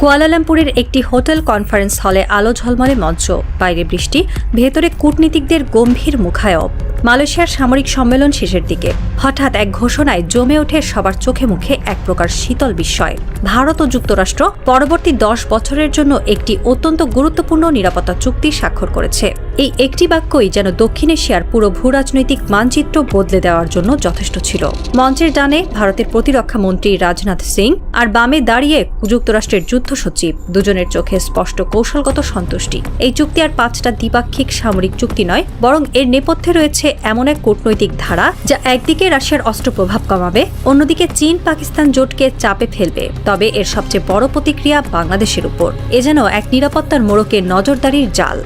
কুয়ালালামপুরের একটি hotel conference হলে আলো ঝলমলে মঞ্চ, বাইরে বৃষ্টি, ভেতরে কূটনীতিকদের গম্ভীর মুখায়ব। মালয়েশিয়ার সামরিক সম্মেলন শেষের দিকে, হঠাৎ এক ঘোষণায় জমে ওঠে সবার চোখে মুখে এক প্রকার শীতল বিস্ময়। ভারত ও যুক্তরাষ্ট্র পরবর্তী দশ বছরের জন্য একটি অত্যন্ত গুরুত্বপূর্ণ নিরাপত্তা চুক্তি স্বাক্ষর করেছে। এই একটি বাক্যই যেন দক্ষিণ এশিয়ার পুরো ভূরাজনৈতিক মানচিত্র বদলে দেওয়ার জন্য যথেষ্ট ছিল। মঞ্চের ডানে ভারতের প্রতিরক্ষা মন্ত্রী রাজনাথ সিং আর বামে দাঁড়িয়ে যুক্তরাষ্ট্রের যুদ্ধ সচিব। দুজনের চোখে স্পষ্ট কৌশলগত সন্তুষ্টি। এই চুক্তি আর পাঁচটা দ্বিপাক্ষিক সামরিক চুক্তি নয়, বরং এর নেপথ্যে রয়েছে এমন এক কূটনৈতিক ধারা যা একদিকে রাশিয়ার অস্ত্র প্রভাব কমাবে, অন্যদিকে চীন পাকিস্তান জোটকে চাপে ফেলবে। তবে এর সবচেয়ে বড় প্রতিক্রিয়া বাংলাদেশের উপর। এ যেন এক নিরাপত্তার মোড়কে নজরদারির জাল।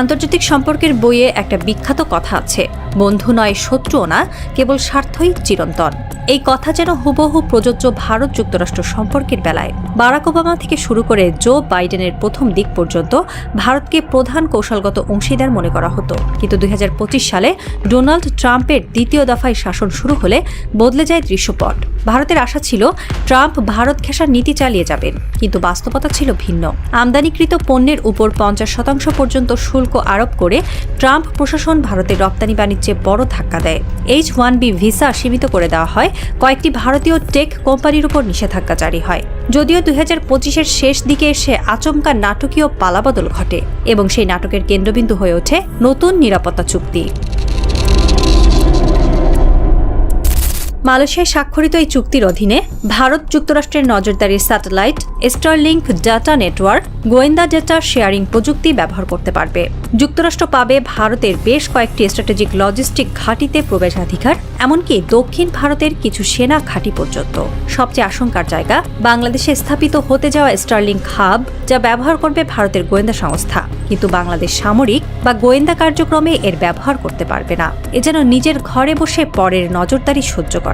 আন্তর্জাতিক সম্পর্কের বইয়ে একটা বিখ্যাত কথা আছে। বন্ধু নয়, শত্রুও না, কেবল স্বার্থই চিরন্তন। এই কথা যেন হুবহু প্রযোজ্য ভারত যুক্তরাষ্ট্র সম্পর্কের বেলায়। বারাক ওবামা থেকে শুরু করে জো বাইডেনের প্রথম দিক পর্যন্ত ভারতকে প্রধান কৌশলগত অংশীদার মনে করা হতো। কিন্তু দুই সালে ডোনাল্ড ট্রাম্পের দ্বিতীয় দফায় শাসন শুরু হলে বদলে যায় দৃশ্যপট। ভারতের আশা ছিল ট্রাম্প ভারত ঘেঁষার নীতি চালিয়ে যাবেন, কিন্তু বাস্তবতা ছিল ভিন্ন। আমদানিকৃত পণ্যের উপর পঞ্চাশ শতাংশ পর্যন্ত শুল্ক আরোপ করে ট্রাম্প প্রশাসন ভারতের রপ্তানি বাণিজ্যে বড় ধাক্কা দেয়। এইচ ওয়ান বি ভিসা সীমিত করে দেওয়া হয়। কয়েকটি ভারতীয় টেক কোম্পানির উপর নিষেধাজ্ঞা জারি হয়। যদিও দুই হাজার পঁচিশের শেষ দিকে এসে আচমকা নাটকীয় পালাবদল ঘটে এবং সেই নাটকের কেন্দ্রবিন্দু হয়ে ওঠে নতুন নিরাপত্তা চুক্তি। মালয়েশিয়ায় স্বাক্ষরিত এই চুক্তির অধীনে ভারত যুক্তরাষ্ট্রের নজরদারির স্যাটেলাইট স্টারলিংক ডাটা নেটওয়ার্ক গোয়েন্দা ডেটা শেয়ারিং প্রযুক্তি ব্যবহার করতে পারবে। যুক্তরাষ্ট্র পাবে ভারতের বেশ কয়েকটি স্ট্র্যাটেজিক লজিস্টিক ঘাঁটিতে প্রবেশাধিকার, এমনকি দক্ষিণ ভারতের কিছু সেনা ঘাঁটি পর্যন্ত। সবচেয়ে আশঙ্কার জায়গা, বাংলাদেশে স্থাপিত হতে যাওয়া স্টারলিংক হাব যা ব্যবহার করবে ভারতের গোয়েন্দা সংস্থা। কিন্তু বাংলাদেশ সামরিক বা গোয়েন্দা কার্যক্রমে এর ব্যবহার করতে পারবে না। এ যেন নিজের ঘরে বসে পরের নজরদারি সহ্য করা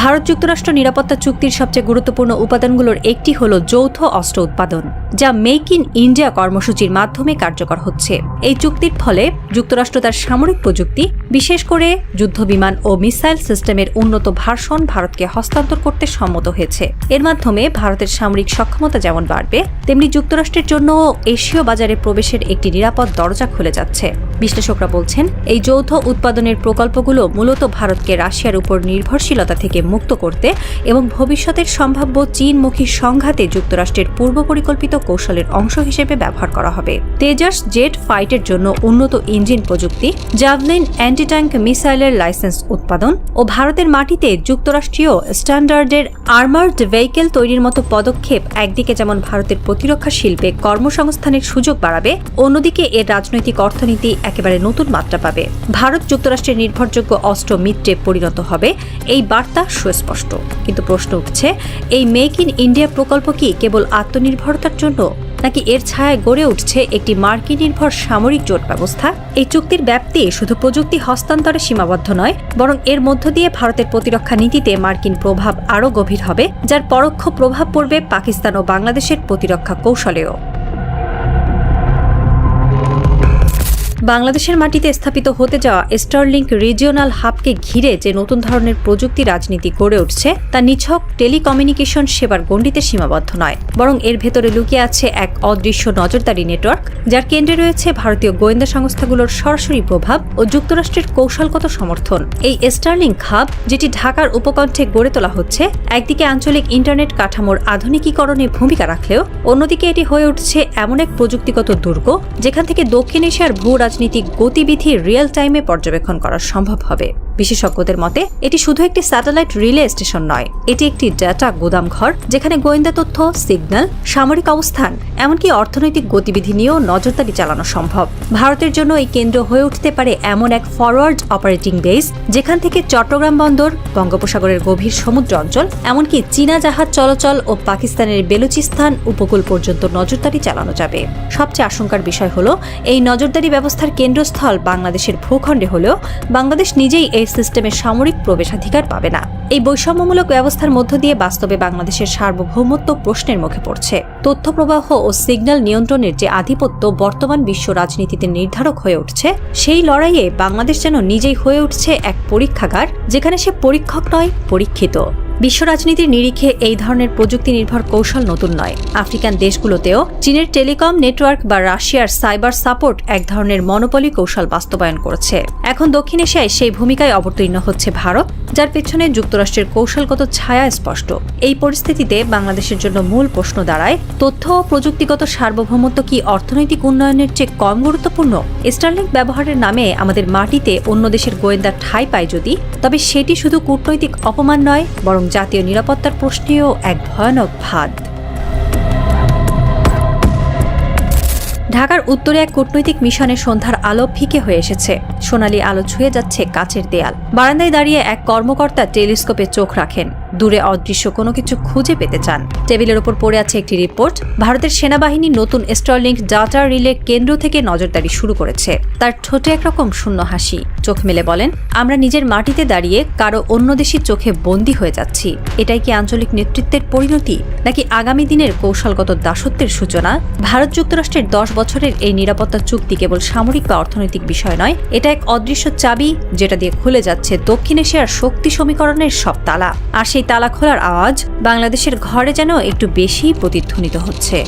ভারত যুক্তরাষ্ট্র নিরাপত্তা চুক্তির সবচেয়ে গুরুত্বপূর্ণ উপাদানগুলোর একটি হল যৌথ অস্ত্র উৎপাদন, যা মেক ইন ইন্ডিয়া কর্মসূচির মাধ্যমে কার্যকর হচ্ছে। এই চুক্তির ফলে যুক্তরাষ্ট্র তার সামরিক প্রযুক্তি, বিশেষ করে যুদ্ধবিমান ও মিসাইল সিস্টেমের উন্নত ভার্সন ভারতকে হস্তান্তর করতে সম্মত হয়েছে। এর মাধ্যমে ভারতের সামরিক সক্ষমতা যেমন বাড়বে, তেমনি যুক্তরাষ্ট্রের জন্য এশীয় বাজারে প্রবেশের একটি নিরাপদ দরজা খুলে যাচ্ছে। বিশ্লেষকরা বলছেন, এই যৌথ উৎপাদনের প্রকল্পগুলো মূলত ভারতকে রাশিয়ার উপর নির্ভরশীলতা থেকে মুক্ত করতে এবং ভবিষ্যতের সম্ভাব্য চীনমুখী সংঘাতে যুক্তরাষ্ট্রের পূর্ব পরিকল্পিত কৌশলের অংশ হিসেবে ব্যবহার করা হবে। তেজাস জেট ফাইটের জন্য উন্নত ইঞ্জিন প্রযুক্তি, জাভলিন অ্যান্টি ট্যাঙ্ক মিসাইলের লাইসেন্স উৎপাদন ও ভারতের মাটিতে যুক্তরাষ্ট্রীয় স্ট্যান্ডার্ডের আর্মার্ড ভেহিকেল তৈরির মতো পদক্ষেপ একদিকে যেমন ভারতের প্রতিরক্ষা শিল্পে কর্মসংস্থানের সুযোগ বাড়াবে, অন্যদিকে এর রাজনৈতিক অর্থনীতি একেবারে নতুন মাত্রা পাবে। ভারত যুক্তরাষ্ট্রের নির্ভরযোগ্য অস্ত্র মিত্রে পরিণত হবে। এই বার্তা সুস্পষ্ট। কিন্তু প্রশ্ন উঠছে, এই মেক ইন ইন্ডিয়া প্রকল্প কি কেবল আত্মনির্ভরতার জন্য, নাকি এর ছায়ায় গড়ে উঠছে একটি মার্কিন নির্ভর সামরিক জোট ব্যবস্থা? এই চুক্তির ব্যাপ্তি শুধু প্রযুক্তি হস্তান্তরে সীমাবদ্ধ নয়, বরং এর মধ্য দিয়ে ভারতের প্রতিরক্ষা নীতিতে মার্কিন প্রভাব আরও গভীর হবে, যার পরোক্ষ প্রভাব পড়বে পাকিস্তান ও বাংলাদেশের প্রতিরক্ষা কৌশলেও। বাংলাদেশের মাটিতে স্থাপিত হতে যাওয়া স্টারলিংক রিজিওনাল হাবকে ঘিরে যে নতুন ধরনের প্রযুক্তি রাজনীতি গড়ে উঠছে, তা নিছক টেলিকমিউনিকেশন সেবার গণ্ডিতে সীমাবদ্ধ নয়, বরং এর ভেতরে লুকিয়ে আছে এক অদৃশ্য নজরদারি নেটওয়ার্ক, যার কেন্দ্রে রয়েছে ভারতীয় গোয়েন্দা সংস্থাগুলোর সরাসরি প্রভাব ও যুক্তরাষ্ট্রের কৌশলগত সমর্থন। এই স্টারলিংক হাব, যেটি ঢাকার উপকণ্ঠে গড়ে তোলা হচ্ছে, একদিকে আঞ্চলিক ইন্টারনেট কাঠামোর আধুনিকীকরণে ভূমিকা রাখলেও, অন্যদিকে এটি হয়ে উঠছে এমন এক প্রযুক্তিগত দুর্গ, যেখান থেকে দক্ষিণ এশিয়ার ভূ রাজনীতিক গতিবিধি রিয়েল টাইমে পর্যবেক্ষণ করা সম্ভব হবে। বিশেষজ্ঞদের মতে, এটি শুধু একটি স্যাটেলাইট রিলে স্টেশন নয়, এটি একটি ডেটা গোদামঘর যেখানে গোয়েন্দা তথ্য, সিগন্যাল, সামরিক অবস্থান, এমনকি অর্থনৈতিক গতিবিধি নিয়েও নজরদারি চালানো সম্ভব। ভারতের জন্য এই কেন্দ্র হয়ে উঠতে পারে এমন এক ফরওয়ার্ড অপারেটিং বেস যেখান থেকে চট্টগ্রাম বন্দর, বঙ্গোপসাগরের গভীর সমুদ্র অঞ্চল, এমনকি চীনা জাহাজ চলাচল ও পাকিস্তানের বেলুচিস্তান উপকূল পর্যন্ত নজরদারি চালানো যাবে। সবচেয়ে আশঙ্কার বিষয় হল, এই নজরদারি ব্যবস্থার কেন্দ্রস্থল বাংলাদেশের ভূখণ্ডে হলেও বাংলাদেশ নিজেই এই এই সিস্টেমে সামরিক প্রবেশাধিকার পাবে না। এই বৈষম্যমূলক ব্যবস্থার মধ্য দিয়ে বাস্তবে বাংলাদেশের সার্বভৌমত্ব প্রশ্নের মুখে পড়ছে। তথ্য প্রবাহ ও সিগন্যাল নিয়ন্ত্রণের যে আধিপত্য বর্তমান বিশ্ব রাজনীতিতে নির্ধারক হয়ে উঠছে, সেই লড়াইয়ে বাংলাদেশ যেন নিজেই হয়ে উঠছে এক পরীক্ষাগার, যেখানে সে পরীক্ষক নয়, পরীক্ষিত। বিশ্ব রাজনীতির নিরিখে এই ধরনের প্রযুক্তি নির্ভর কৌশল নতুন নয়। আফ্রিকান দেশগুলোতেও চীনের টেলিকম নেটওয়ার্ক বা রাশিয়ার সাইবার সাপোর্ট এক ধরনের মনোপলি কৌশল বাস্তবায়ন করেছে। এখন দক্ষিণ এশিয়ায় সেই ভূমিকায় অবতীর্ণ হচ্ছে ভারত, যার পেছনে যুক্তরাষ্ট্রের কৌশলগত ছায়া স্পষ্ট। এই পরিস্থিতিতে বাংলাদেশের জন্য মূল প্রশ্ন দাঁড়ায়, তথ্য ও প্রযুক্তিগত সার্বভৌমত্ব কি অর্থনৈতিক উন্নয়নের চেয়ে কম গুরুত্বপূর্ণ? স্টারলিংক ব্যবহারের নামে আমাদের মাটিতে অন্য দেশের গোয়েন্দা ঠাঁই পায় যদি, তবে সেটি শুধু কূটনৈতিক অপমান নয়, বরং জাতীয় নিরাপত্তার প্রশ্নেও এক ভয়ানক ভাত ঢাকার উত্তরে এক কূটনৈতিক মিশনের সন্ধ্যার আলো ফিকে হয়ে এসেছে। সোনালি আলো ছুঁয়ে যাচ্ছে কাচের দেয়াল। বারান্দায় দাঁড়িয়ে এক কর্মকর্তা টেলিস্কোপে চোখ রাখেন। দূরে অদৃশ্য কোনো কিছু খুঁজে পেতে চান। টেবিলের ওপর পড়ে আছে একটি রিপোর্ট। ভারতের সেনাবাহিনী নতুন স্টারলিংক ডাটা রিলে কেন্দ্র থেকে নজরদারি শুরু করেছে। তার ঠোঁটে একরকম শূন্য হাসি। চোখ মেলে বলেন, আমরা নিজের মাটিতে দাঁড়িয়ে কারও অন্য দেশের চোখে বন্দী হয়ে যাচ্ছি। এটাই কি আঞ্চলিক নেতৃত্বের পরিণতি? নাকি আগামী দিনের কৌশলগত দাসত্বের সূচনা? ভারত যুক্তরাষ্ট্রের দশ বছরের এই নিরাপত্তা চুক্তি কেবল সামরিক বা অর্থনৈতিক বিষয় নয়, এটা এক অদৃশ্য চাবি যেটা দিয়ে খুলে যাচ্ছে দক্ষিণ এশিয়ার শক্তি সমীকরণের সব তালা। আর সেই তালা খোলার আওয়াজ বাংলাদেশের ঘরে যেন একটু বেশি প্রতিধ্বনিত হচ্ছে।